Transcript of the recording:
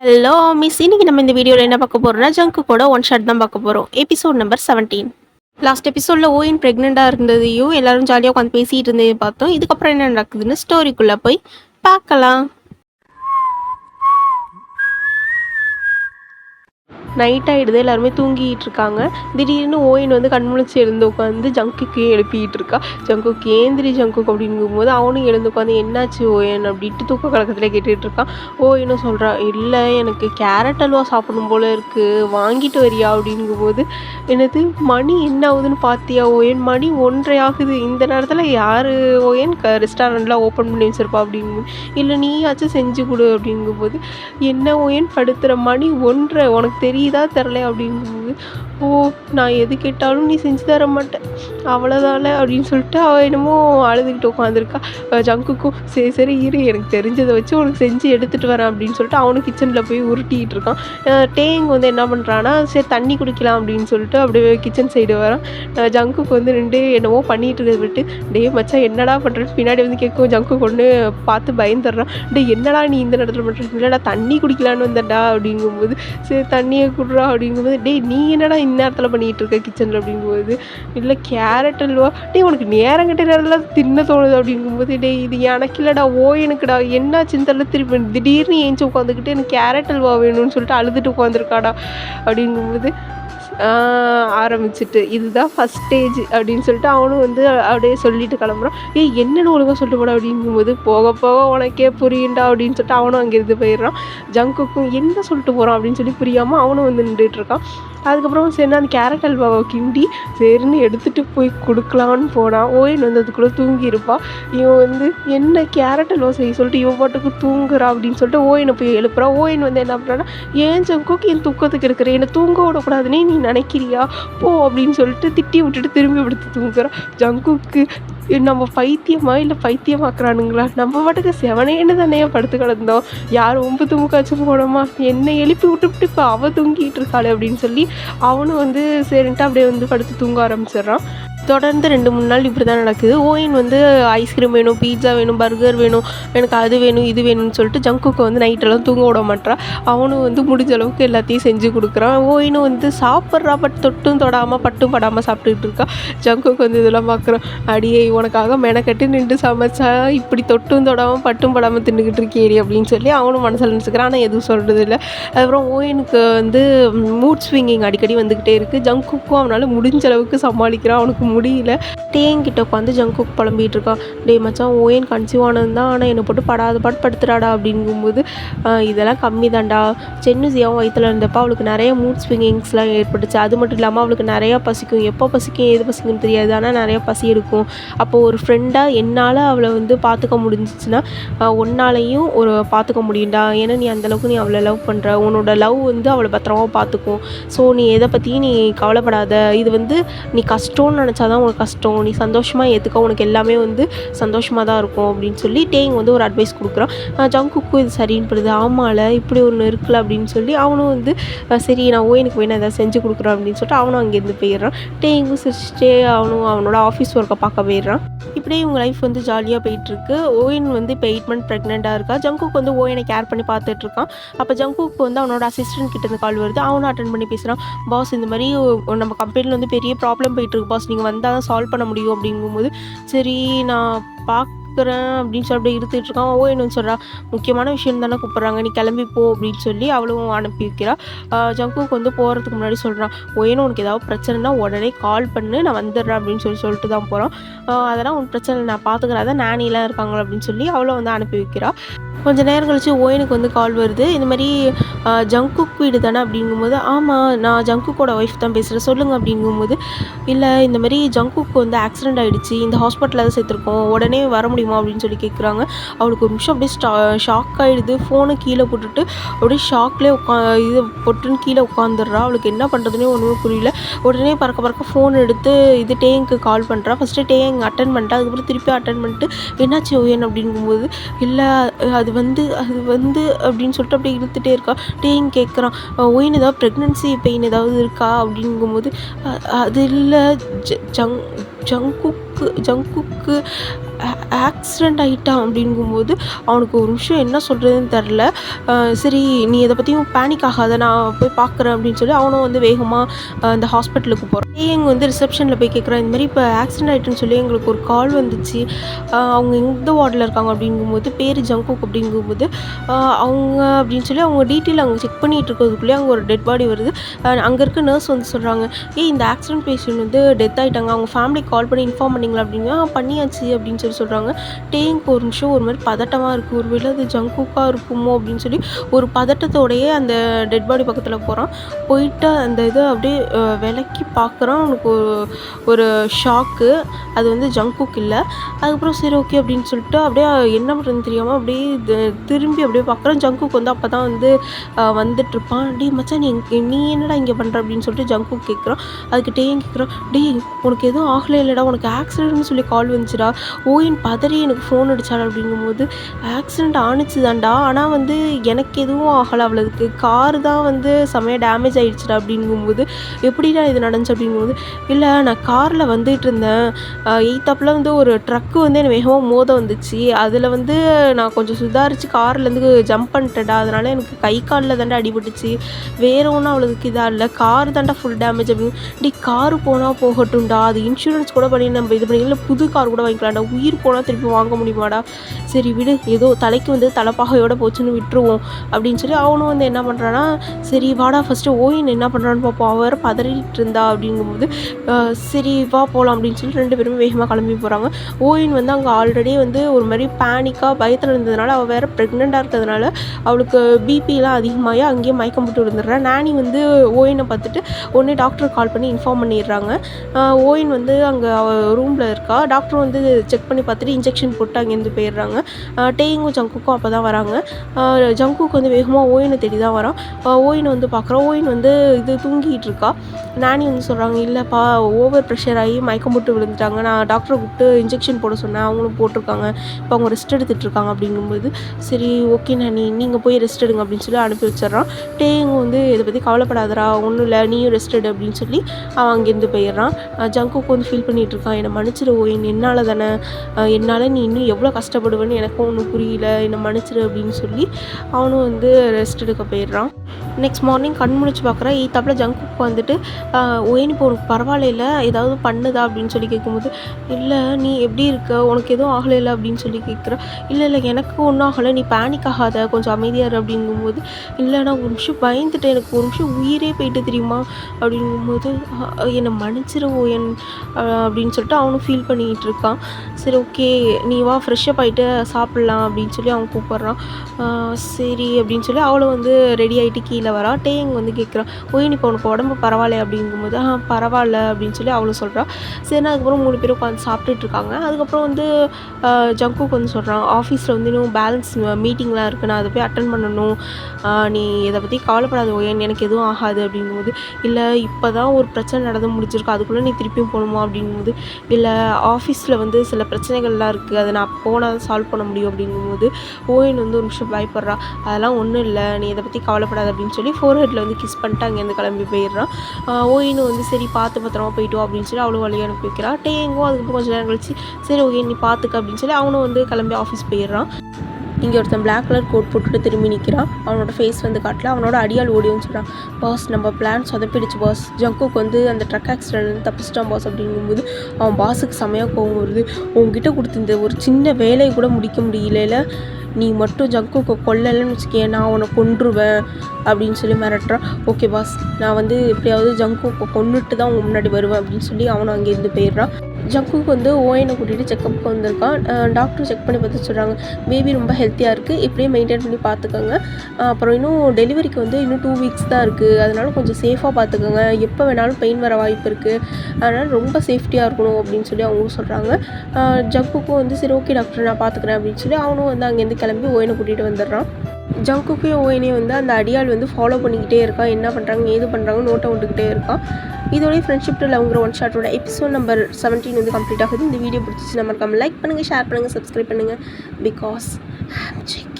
Hello miss இன்னைக்கு நம்ம இந்த வீடியோவில் என்ன பார்க்க போகிறோம்னா ஜங்கு கூட ஒன் ஷாட் தான் பார்க்க போகிறோம் எபிசோட் நம்பர் செவன்டீன் லாஸ்ட் எபிசோடில் ஓயின் ப்ரெக்னெண்ட்டாக இருந்ததையும் எல்லாரும் ஜாலியாக உட்காந்து பேசிகிட்டு இருந்ததையும் பார்த்தோம். இதுக்கப்புறம் என்ன நடக்குதுன்னு ஸ்டோரிக்குள்ளே போய் பார்க்கலாம். நைட் ஆகிடுது எல்லாருமே தூங்கிட்டு இருக்காங்க திடீர்னு ஓயின் வந்து கண்முழிச்சு எழுந்து உட்காந்து ஜங்குக்கு எழுப்பிட்டு இருக்கா ஜங்குக்கு ஏந்திரி ஜங்குக்கு அப்படிங்கும்போது அவனும் எழுந்து உட்காந்து என்னாச்சு ஓயன்? அப்படின்ட்டு தூக்க கலக்கத்தில் கேட்டுட்டு இருக்கான் ஓயனும் சொல்கிறான் இல்லை எனக்கு கேரட் அல்வா சாப்பிடும் போல இருக்குது வாங்கிட்டு வரியா? அப்படிங்கும்போது என்னது மணி என்ன ஆகுதுன்னு பார்த்தியா ஓயன்? மணி ஒன்றரை ஆகுது. இந்த நேரத்தில் யார் ஓயன்? க ரெஸ்டாரண்ட்லாம் ஓப்பன் பண்ணி வச்சிருப்பா. அப்படிங்கும் இல்லை நீயாச்சும் செஞ்சு கொடு. அப்படிங்கும்போது என்ன ஓயன்? படுத்துகிற மணி ஒன்றரை உனக்கு தெரியும் தெரியுதா தெரில அப்படிங்கும்போது ஓ நான் எது கேட்டாலும் நீ செஞ்சு தர மாட்டேன். அவ்வளோதானே அப்படின்னு சொல்லிட்டு அவள் என்னமோ அழுதுகிட்டு உட்காந்துருக்கா ஜங்குக்கும் சரி சரி இரு எனக்கு தெரிஞ்சதை வச்சு உனக்கு செஞ்சு எடுத்துகிட்டு வரேன் அப்படின்னு சொல்லிட்டு அவனும் கிச்சனில் போய் உருட்டிகிட்டு இருக்கான். டேங் வந்து என்ன பண்ணுறான்னா சரி தண்ணி குடிக்கலாம் அப்படின்னு சொல்லிட்டு அப்படியே கிச்சன் சைடு வரான். ஜங்குக்கு வந்து ரெண்டு என்னவோ பண்ணிட்டு இருக்கிறத விட்டு டே மச்சான் என்னடா பண்ணுறேன்னு பின்னாடி வந்து கேட்கும். ஜங்கு கொண்டு பார்த்து பயந்துடுறான். டே என்னடா நீ இந்த நேரத்தில் பண்ணுற இல்லைடா தண்ணி குடிக்கலான்னு வந்தடா அப்படிங்கும்போது சரி தண்ணியை குடுறா. அப்படிங்கும்போது டேய் நீ என்னடா இந்நேரத்தில் பண்ணிகிட்டு இருக்க கிச்சனில் அப்படிங்கும்போது இல்லை கேரட் அல்வா? டேய் உனக்கு நேரம் கட்ட நேரம்லாம் தின்ன தோணுது அப்படிங்கும்போது டேய் இது எனக்கு இல்லைடா ஓ எனக்குடா என்னாச்சுன்னு தெரியல திருப்பி திடீர்னு ஏஞ்சி உட்காந்துக்கிட்டு எனக்கு கேரட் அல்வா வேணும்னு சொல்லிட்டு அழுதுட்டு உட்காந்துருக்காடா அப்படிங்கும்போது ஆரம்பிச்சிட்டு இதுதான் ஃபஸ்ட் ஸ்டேஜ் அப்படின்னு சொல்லிட்டு அவனும் வந்து அப்படியே சொல்லிட்டு கிளம்புறான். ஏய் என்னென்னு ஒழுங்கா சொல்லிட்டு போட அப்படிங்கும்போது போக போக உனக்கே புரியுண்டா அப்படின்னு சொல்லிட்டு அவனும் அங்கேருந்து போயிடுறான். ஜங்குக்கும் என்ன சொல்லிட்டு போகிறான் அப்படின்னு சொல்லி புரியாமல் அவனும் வந்து நின்றுட்டு இருக்கான். அதுக்கப்புறம் சரி அந்த கேரட் அல்வாவை கிண்டி சரின்னு எடுத்துகிட்டு போய் கொடுக்கலான்னு போனான் ஓயின் வந்து அதுக்குள்ளே தூங்கியிருப்பான் இவன் வந்து என்ன கேரட் அல்வா செய்ய சொல்லிட்டு இவன் பாட்டுக்கு தூங்குறா அப்படின்னு சொல்லிட்டு ஓயினை போய் எழுப்புறான். ஓயின் வந்து என்ன பண்ணுறான்னா ஏன் ஜங்குக்கு என் தூக்கத்துக்கு இருக்கிற என்னை தூங்க விடக்கூடாதுன்னே நீ நினைக்கிறியா? போ அப்படின்னு சொல்லிட்டு திட்டி விட்டுட்டு திரும்பி விடுத்து தூங்குறான் ஜங்குக்கு நம்ம பைத்தியமா இல்லை பைத்தியமாக்குறானுங்களா? நம்ம பாட்டுக்கு செவனேன்னு தானே படுத்து கிடந்தோம். யார் ஒம்பு முக்காச்சும் போனோமா? என்னை எழுப்பி விட்டுவிட்டு இப்போ அவள் தூங்கிட்டு இருக்காளே அப்படின்னு சொல்லி அவனும் வந்து சரின்ட்டு அப்படியே வந்து படுத்து தூங்க ஆரம்பிச்சிடுறான். தொடர்ந்து ரெண்டு மூணு நாள் இப்படி தான் நடக்குது. ஓயின் வந்து ஐஸ்கிரீம் வேணும் பீட்சா வேணும் பர்கர் வேணும் எனக்கு அது வேணும் இது வேணும்னு சொல்லிட்டு ஜங்குக்கு வந்து நைட்டெல்லாம் தூங்க விட மாட்டான் அவனும் வந்து முடிஞ்ச அளவுக்கு எல்லாத்தையும் செஞ்சு கொடுக்குறான். ஓயினும் வந்து சாப்பிட்றா பட் தொட்டும் தொடாமல் பட்டும் படாமல் சாப்பிட்டுக்கிட்டு இருக்கான் ஜங்குக்கு வந்து இதெல்லாம் பார்க்குறான் அடியே உனக்காக மெனக்கட்டி நின்று சமைச்சா இப்படி தொட்டும் தொடாமல் பட்டும் படாமல் தின்னுக்கிட்டு இருக்கேடி அப்படின்னு சொல்லி அவனும் மனசில் நினச்சிக்கிறான். ஆனால் எதுவும் சொல்கிறது இல்லை. அதுக்கப்புறம் ஓயினுக்கு வந்து மூட் ஸ்விங்கிங் அடிக்கடி வந்துக்கிட்டே இருக்குது ஜங்குக்கும் அவனால் முடிஞ்ச அளவுக்கு சமாளிக்கிறான். அவனுக்கு முடியல. தேங்கிட்ட உட்காந்து ஜங்குக் புலம்பிகிட்டு இருக்கான் டேய் மச்சான் ஓயன் கன்சீவ் ஆனது தான் ஆனால் என்னை போட்டு படாத பாடு படுத்துறாடா அப்படிங்கும்போது இதெல்லாம் கம்மி தான்டா சென்னுசியாவும் வயிற்றுல இருந்தப்போ அவளுக்கு நிறைய மூட் ஸ்விங்கிங்ஸ்லாம் ஏற்பட்டுச்சு. அது மட்டும் இல்லாமல் அவளுக்கு நிறையா பசிக்கும். எப்போ பசிக்கும் எது பசிக்கும்னு தெரியாது. ஆனால் நிறையா பசி இருக்கும் அப்போது ஒரு ஃப்ரெண்டாக என்னால் அவளை வந்து பார்த்துக்க முடிஞ்சிச்சுன்னா ஒன்னாலையும் ஒரு பார்த்துக்க முடியும்டா. ஏன்னா நீ அந்தளவுக்கு நீ அவளை லவ் பண்ணுற உன்னோட லவ் வந்து அவளை பத்திரமா பார்த்துக்கும் ஸோ நீ எதை பற்றியும் நீ கவலைப்படாத. இது வந்து நீ கஷ்டம்னு நினச்சா தான் உனக்கு கஷ்டம். நீ சந்தோஷமாக ஏற்றுக்க உனக்கு எல்லாமே வந்து சந்தோஷமாக தான் இருக்கும் அப்படின்னு சொல்லி டேங் வந்து ஒரு அட்வைஸ் கொடுக்குறான். ஜங்குக்கும் இது சரின்னு ஆமால இப்படி ஒன்று இருக்குல்ல அப்படின்னு சொல்லி அவனும் வந்து சரி நான் ஓயனுக்கு வேணும் எதாவது செஞ்சு கொடுக்குறேன் அப்படின்னு சொல்லிட்டு அவனும் அங்கேருந்து போயிடுறான். டேங்கும் சிரிச்சுட்டே அவனும் அவனோட ஆஃபீஸ் ஒர்க்கை பார்க்க போயிடுறான். இப்படியே இவங்க லைஃப் வந்து ஜாலியாக போயிட்டுருக்கு. ஓயின் வந்து இப்போ எயிட் மந்த் ப்ரெக்னெண்ட்டாக இருக்கா. ஜங்குக்கு வந்து ஓயனை கேர் பண்ணி பார்த்துட்டு இருக்கான். அப்போ ஜங்குக்கு வந்து அவனோட அசிஸ்டன்ட் கிட்ட இருந்து கால் வருது. அவனும் அட்டன் பண்ணி பேசுகிறான் பாஸ் இந்த மாதிரி நம்ம கம்பெனியில் வந்து பெரிய ப்ராப்ளம் போயிட்டுருக்கு. பாஸ் நீங்கள் வந்தால் தான் சால்வ் பண்ண முடியும் அப்படிங்கும்போது சரி நான் கூப்பிட்றேன் அப்படின்னு சொல்லி அப்படியே இருந்துட்டு இருக்கான். ஓ என்ன சொல்கிறா முக்கியமான விஷயம் தானே கூப்பிட்றாங்க நீ கிளம்பி போ அப்படின்னு சொல்லி அவளும் அனுப்பி வைக்கிறா. ஜங்குக்கு வந்து போகிறதுக்கு முன்னாடி சொல்கிறான் ஓயனும் உனக்கு ஏதாவது பிரச்சனைனா உடனே கால் பண்ணு நான் வந்துடுறேன் அப்படின்னு சொல்லி சொல்லிட்டு தான் போகிறோம் அதெல்லாம் உன் பிரச்சனை நான் பார்த்துக்கிறேன் அதான் நானிலாம் இருக்காங்க அப்படின்னு சொல்லி அவளும் வந்து அனுப்பி வைக்கிறா. கொஞ்ச நேரம் கழிச்சு ஓயனுக்கு வந்து கால் வருது. இந்த மாதிரி ஜங்குக் வீடு தானே அப்படிங்கும்போது ஆமாம் நான் ஜங்குக்கோட ஒய்ஃப் தான் பேசுகிறேன் சொல்லுங்கள் அப்படிங்கும்போது இல்லை இந்த மாதிரி ஜங்குக்கு வந்து ஆக்சிடென்ட் ஆகிடுச்சு இந்த ஹாஸ்பிட்டலில் தான் சேர்த்துருக்கோம் உடனே வர முடியுமா? அப்படின்னு சொல்லி கேட்குறாங்க அவளுக்கு ஒரு நிமிஷம் அப்படியே ஸ்டா ஷாக் ஆகிடுது ஃபோனை கீழே போட்டுட்டு அப்படியே ஷாக்லேயே உட்கா இது பொட்டுன்னு கீழே உட்காந்துடுறா அவளுக்கு என்ன பண்ணுறதுனே ஒன்றுமே புரியல. உடனே பறக்க பறக்க ஃபோன் எடுத்து இது டேங்க்கு கால் பண்ணுறா ஃபஸ்ட்டு டேங் அட்டன் பண்ணிட்டா. அதுக்கப்புறம் திருப்பி அட்டன் பண்ணிட்டு என்னாச்சு ஓயன் அப்படிங்கும்போது இல்லை அது வந்து அது வந்து அப்படின்னு சொல்லிட்டு அப்படியே இழுத்துட்டே இருக்கா. டேங் கேட்குறான் ஓயின் ஏதாவது ப்ரெக்னன்சி பெயின் ஏதாவது இருக்கா? அப்படிங்கும்போது அது இல்லை. ஜங் ஜங்குக்கு ஜங்குக்கு ஆக்சிடெண்ட் ஆகிட்டான் அப்படிங்கும்போது அவனுக்கு ஒரு நிமிஷம் என்ன சொல்கிறதுன்னு தெரில சரி நீ இதை பற்றியும் பேனிக் ஆகாத நான் போய் பார்க்குறேன் அப்படின்னு சொல்லி அவனும் வந்து வேகமாக அந்த ஹாஸ்பிட்டலுக்கு போகிறான் இங்கே வந்து ரிசப்ஷனில் போய் கேட்குறான் இந்த மாதிரி இப்போ ஆக்சிடெண்ட் ஆகிட்டுன்னு சொல்லி எங்களுக்கு ஒரு கால் வந்துச்சு. அவங்க எந்த வார்டில் இருக்காங்க? அப்படிங்கும்போது பேர் ஜங்குக் அப்படிங்கும்போது அவங்க அப்படின்னு சொல்லி அவங்க டீட்டெயில் அவங்க செக் பண்ணிகிட்டு இருக்கிறதுக்குள்ளேயே அங்கே ஒரு டெட் பாடி வருது. அங்கே இருக்க நர்ஸ் வந்து சொல்கிறாங்க ஏய் இந்த ஆக்சிடென்ட் பேஷண்ட் வந்து டெத் ஆகிட்டாங்க அவங்க ஃபேமிலிக்கு கால் பண்ணி இன்ஃபார்ம் பண்ணிங்களா? அப்படின்னா பண்ணியாச்சு. அப்படின்னு சொல்லி சொல்கிறாங்க டேங்க் ஒரு நிமிஷம் ஒரு மாதிரி பதட்டமாக இருக்குது ஒரு வேளை அது ஜங்குக்காக இருக்குமோ அப்படின்னு சொல்லி ஒரு பதட்டத்தோடையே அந்த டெட் பாடி பக்கத்தில் போகிறான் போயிட்டு அந்த இதை அப்படியே விலக்கி பார்க்குறான். அவனுக்கு ஒரு ஷாக்கு அது வந்து ஜங்குக் இல்லை. அதுக்கப்புறம் சரி ஓகே அப்படின்னு சொல்லிட்டு அப்படியே என்ன பண்ணுறதுன்னு தெரியாமல் அப்படியே திரும்பி அப்படியே பார்க்குறான் ஜங்குக் வந்து அப்போ தான் வந்து வந்துட்டுருப்பான் டே மச்சான் நீ நீ என்னடா இங்கே பண்ணுற அப்படின்னு சொல்லிட்டு ஜங்குக் கேட்குறான். அதுக்கு டேயும் கேட்குறான்? டேய் உனக்கு எதுவும் ஆகலை இல்லைடா. உனக்கு ஆக்சிடென்ட்னு சொல்லி கால் வந்துச்சுடா. ஓயின் பதறி எனக்கு ஃபோன் அடிச்சாடா? அப்படிங்கும்போது ஆக்சிடெண்ட் ஆணுச்சுதான்டா. ஆனால் வந்து எனக்கு எதுவும் ஆகலை அவ்வளோதுக்கு கார் தான் வந்து செமையாக டேமேஜ் ஆகிடுச்சுடா அப்படிங்கும்போது எப்படிடா இது நடந்துச்சு? அப்படிங்கும்போது இல்லை நான் காரில் வந்துட்டு இருந்தேன். எய்த்தாப்பில் வந்து ஒரு ட்ரக்கு வந்து எனக்கு வேகமாக மோத வந்துச்சு. அதில் வந்து நான் கொஞ்சம் சுதாரித்து கார்லேருந்து ஜம்ப் பண்ணிட்டேன்டா. அதனால் எனக்கு கை காலில் தாண்டா அடிபட்டுச்சு. வேற ஒன்றும் அவ்வளோதுக்கு இதாக இல்லை. கார் தாண்டா ஃபுல் டேமேஜ் அப்படின்னு டி காரு போனால் போகட்டும்டா. அது இன்சூரன்ஸ் கூட பண்ணி நம்ம இது பண்ணி இல்லை புது கார் கூட வாங்கிக்கலாம்டா. உயிர் போனால் திருப்பி வாங்க முடியுமாடா? சரி விடு. ஏதோ தலைக்கு வந்து தலைப்பாகையோட போச்சுன்னு விட்டுருவோம். அப்படின்னு சொல்லி அவனும் வந்து என்ன பண்ணுறான்னா சரி வாடா ஃபஸ்ட்டு ஓயின் என்ன பண்ணுறான்னு பார்ப்போம் அவர் பதறிட்டு இருந்தா. அப்படிங்கும் அஹ், சரி வா போகலாம் அப்படின்னு சொல்லி ரெண்டு பேருமே வேகமாக கிளம்பி போகிறாங்க ஓயின் வந்து அங்கே ஆல்ரெடி வந்து ஒரு மாதிரி பேனிக்காக பயத்தில் இருந்ததுனால அவள் வேறு ப்ரெக்னெண்ட்டாக இருக்கிறதுனால அவளுக்கு பிபிலாம் அதிகமாகி அங்கேயே மயக்கம் போட்டு விழுந்துடுறா. நானி வந்து ஓயினை பார்த்துட்டு உடனே டாக்டர் கால் பண்ணி இன்ஃபார்ம் பண்ணிடுறாங்க. ஓயின் வந்து அங்கே ரூமில் இருக்கா. டாக்டர் வந்து செக் பண்ணி பார்த்துட்டு இன்ஜெக்ஷன் போட்டு அங்கேருந்து போயிடுறாங்க. டேயிங்கும் ஜங்குக்கும் அப்போ தான் வராங்க ஜங்குக்கு வந்து வேகமாக ஓயினை தேடி தான் வரான் ஓயினை வந்து பார்க்குறோம் ஓயின் வந்து இது தூங்கிட்டு இருக்கா. நானி வந்து சொல்கிறாங்க இல்லைப்பா ஓவர் ப்ரெஷர் ஆகி மயக்கம் போட்டு விழுந்துட்டாங்க. நான் டாக்டரை கூப்பிட்டு இன்ஜெக்ஷன் போட சொன்னேன். அவங்களும் போட்டிருக்காங்க. இப்போ அவங்க ரெஸ்ட் எடுத்துகிட்டு இருக்காங்க அப்படிங்கும்போது சரி ஓகே நானி நீங்கள் போய் ரெஸ்ட் எடுங்க அப்படின்னு சொல்லி அனுப்பி வச்சிடுறான். டேயிங் வந்து இதை பற்றி கவலைப்படாதரா ஒன்றும் இல்லை நீயும் ரெஸ்ட் எடு அப்படின்னு சொல்லி அவன் அங்கேருந்து போயிடுறான். ஜங்குக்கு வந்து ஃபீல் பண்ணிகிட்ருக்கான் இருக்கான். என்னை மன்னிச்சிரு ஓயின் என்னால் தானே என்னால் நீ இன்னும் எவ்வளோ கஷ்டப்படுவேன்னு எனக்கும் ஒன்றும் புரியல. என்னை மன்னிச்சிரு அப்படின்னு சொல்லி அவனும் வந்து ரெஸ்ட் எடுக்க போயிடுறான். நெக்ஸ்ட் மார்னிங் கண் முடிச்சு பார்க்குறேன் ஈத்தாப்பில் ஜங்குக்கு வந்துட்டு ஒயினி ஓயின் இப்போ உனக்கு பரவாயில்ல ஏதாவது பண்ணுதா அப்படின்னு சொல்லி கேட்கும்போது இல்லை நீ எப்படி இருக்க? உனக்கு எதுவும் ஆகலைல்ல அப்படின்னு சொல்லி கேட்குற இல்லை இல்லை எனக்கு ஒன்றும் ஆகலை. நீ பேனிக் ஆகாத. கொஞ்சம் அமைதியாக இரு அப்படிங்கும்போது இல்லை நான் ஒரு நிமிஷம் பயந்துட்டேன். எனக்கு ஒரு நிமிஷம் உயிரே போயிட்டு தெரியுமா? அப்படிங்கும்போது என்னை மன்னிச்சிரு ஓயன் அப்படின்னு சொல்லிட்டு அவனும் ஃபீல் பண்ணிக்கிட்டு இருக்கான். சரி ஓகே. நீ வா ஃப்ரெஷ்ஷப் ஆகிட்டு சாப்பிட்லாம். அப்படின்னு சொல்லி அவன் கூப்பிட்றான். சரி அப்படின்னு சொல்லி அவளும் வந்து ரெடி ஆகிட்டு கீழே வரா டேங் வந்து கேட்குறான் ஓய் இப்போ உனக்கு உடம்பு பரவாயில்ல அப்படிங்கும்போது ஆ பரவாயில்ல அப்படின்னு சொல்லி அவளும் சொல்கிறா சரி அதுக்கப்புறம் மூணு பேரும் உட்காந்து சாப்பிட்டுட்டு இருக்காங்க. அதுக்கப்புறம் வந்து ஜங்குக்கு வந்து சொல்கிறான் ஆஃபீஸில் வந்து இன்னும் பேலன்ஸ் மீட்டிங்லாம் இருக்குது நான் அதை போய் அட்டன் பண்ணணும். நீ இதை பற்றி கவலைப்படாத ஓயன் எனக்கு எதுவும் ஆகாது அப்படிங்கும்போது இல்லை இப்போ தான் ஒரு பிரச்சனை நடந்து முடிஞ்சிருக்கு. அதுக்குள்ளே நீ திருப்பியும் போகணுமா? அப்படிங்கும்போது இல்லை ஆஃபீஸில் வந்து சில பிரச்சனைகள்லாம் இருக்குது அதை நான் போனால் தான் சால்வ் பண்ண முடியும் அப்படிங்கும்போது ஓயன் வந்து ஒரு நிமிஷம் பயப்படுறா. அதெல்லாம் ஒன்றும் இல்லை. நீ இதை பற்றி கவலைப்படாத. அப்படின்னு சொல்லி ஃபோர் ஹெட்டில் வந்து கிஸ் பண்ணிட்டு அங்கேருந்து கிளம்பி போயிடுறான். ஆஹ் வந்து சரி பார்த்து பத்திரமா போயிட்டு வா அப்படின்னு சொல்லி அவ்வளோ வழியாக அனுப்பி வைக்கிறா. டேங்கும் அதுக்கப்புறம் கொஞ்சம் நேரம் கழிச்சு சரி ஓகே நீ பார்த்துக்க அப்படின்னு சொல்லி அவனும் வந்து கிளம்பி ஆஃபீஸ் போயிடுறான். இங்கே ஒருத்தன் பிளாக் கலர் கோட் போட்டுட்டு திரும்பி நிற்கிறான் அவனோட ஃபேஸ் வந்து காட்டல. அவனோட அடியால் ஓடி வந்து சொல்கிறான் பாஸ் நம்ம பிளான் சொதப்பிடுச்சு பாஸ் ஜங்குக்கு வந்து அந்த ட்ரக் ஆக்சிடென்ட் தப்பிச்சிட்டான் பாஸ் அப்படிங்கும்போது அவன் பாஸுக்கு செமையாக கோவம் வருது. உங்ககிட்ட கொடுத்துருந்த ஒரு சின்ன வேலையை கூட முடிக்க முடியல நீ மட்டும் ஜங்குக்கு கொல்லலைன்னு வச்சுக்கேன் நான் அவனை கொன்றுவேன் அப்படின்னு சொல்லி மிரட்டுறான். ஓகே பாஸ் நான் வந்து எப்படியாவது ஜங்குக்கு கொன்னுட்டு தான் உங்கள் முன்னாடி வருவேன் அப்படின்னு சொல்லி அவனை அங்கேருந்து போயிடுறான். ஜக்குக்கு வந்து ஓஎனை கூட்டிகிட்டு செக்கப்புக்கு வந்திருக்கான். டாக்டர் செக் பண்ணி பார்த்து சொல்கிறாங்க பேபி ரொம்ப ஹெல்த்தியாக இருக்குது இப்படியே மெயின்டைன் பண்ணி பார்த்துக்கோங்க. அப்புறம் இன்னும் டெலிவரிக்கு வந்து இன்னும் டூ வீக்ஸ் தான் இருக்குது அதனால கொஞ்சம் சேஃபாக பார்த்துக்கோங்க. எப்போ வேணாலும் பெயின் வர வாய்ப்பு இருக்குது அதனால் ரொம்ப சேஃப்டியாக இருக்கணும் அப்படின்னு சொல்லி அவங்களும் சொல்கிறாங்க ஜக்குக்கும் வந்து சரி ஓகே டாக்டர் நான் பார்த்துக்கிறேன் அப்படின்னு சொல்லி அவனும் வந்து அங்கேருந்து கிளம்பி ஓயனை கூட்டிகிட்டு வந்துடுறான். ஜங்குக்கையும் ஓயனையும் வந்து அந்த அடியாள் வந்து ஃபாலோ பண்ணிக்கிட்டே இருக்கான். என்ன பண்ணுறாங்க ஏது பண்ணுறாங்க நோட்டை விட்டுக்கிட்டே இருக்கான். இதோடய ஃப்ரெண்ட்ஷிப் லவ்ங்கிற ஒன் ஷாட்டோட எபிசோட் நம்பர் செவன்டீன் வந்து கம்ப்ளீட் ஆகுது. இந்த வீடியோ பிடிச்சிச்சு நம்ம லைக் பண்ணுங்கள் ஷேர் பண்ணுங்கள் சப்ஸ்கிரைப் பண்ணுங்கள் பிகாஸ் ஐம் செக்